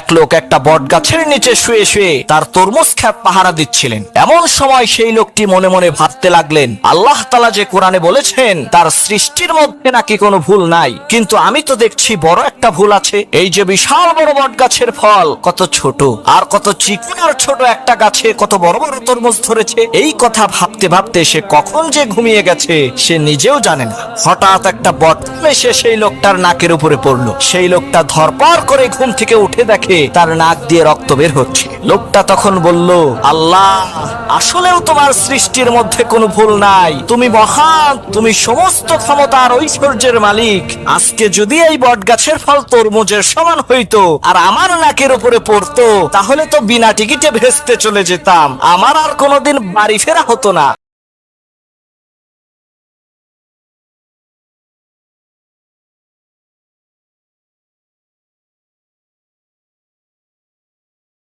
এক লোক একটা বট গাছের নিচে শুয়ে শুয়ে তার তরমুজ খ্যাপ পাহারা দিচ্ছিলেন। এমন সময় সেই লোকটি মনে মনে ভাবতে লাগলেন, আল্লাহ তালা যে কোরআনে বলেছেন, তার সৃষ্টির মধ্যে নাকি কোনো ভুল নাই। কিন্তু আমি তো দেখছি বড় একটা ভুল আছে। এই যে বিশাল বড় বট গাছের ফল, কত ছোট, আর কত চিকন আর ছোট একটা গাছে কত বড় বড় তরমুজ ধরেছে। এই কথা ভাবতে ভাবতে সে কখন যে ঘুমিয়ে গেছে, সে নিজেও জানে না। হঠাৎ একটা বট এসে সেই লোকটার নাকের উপরে পড়ল। সেই লোকটা ধরপড় করে ঘুম থেকে উঠে দেখে তার নাক দিয়ে রক্ত বের হচ্ছে। লোকটা তখন বলল, আল্লাহ, আসলেও তোমার সৃষ্টির মধ্যে কোনো ভুল নাই। তুমি মহান, তুমি সমস্ত ক্ষমতার ঐশ্বর্যের মালিক। আজকে যদি এই বট গাছের ফল তরমুজের সমান হইতো আর আমার নাকের উপরে পড়তো, তাহলে তো বিনা টিকিটে ভেস্তে চলে যেতাম। আমার আর কোনোদিন বাড়ি ফেরা হতো না।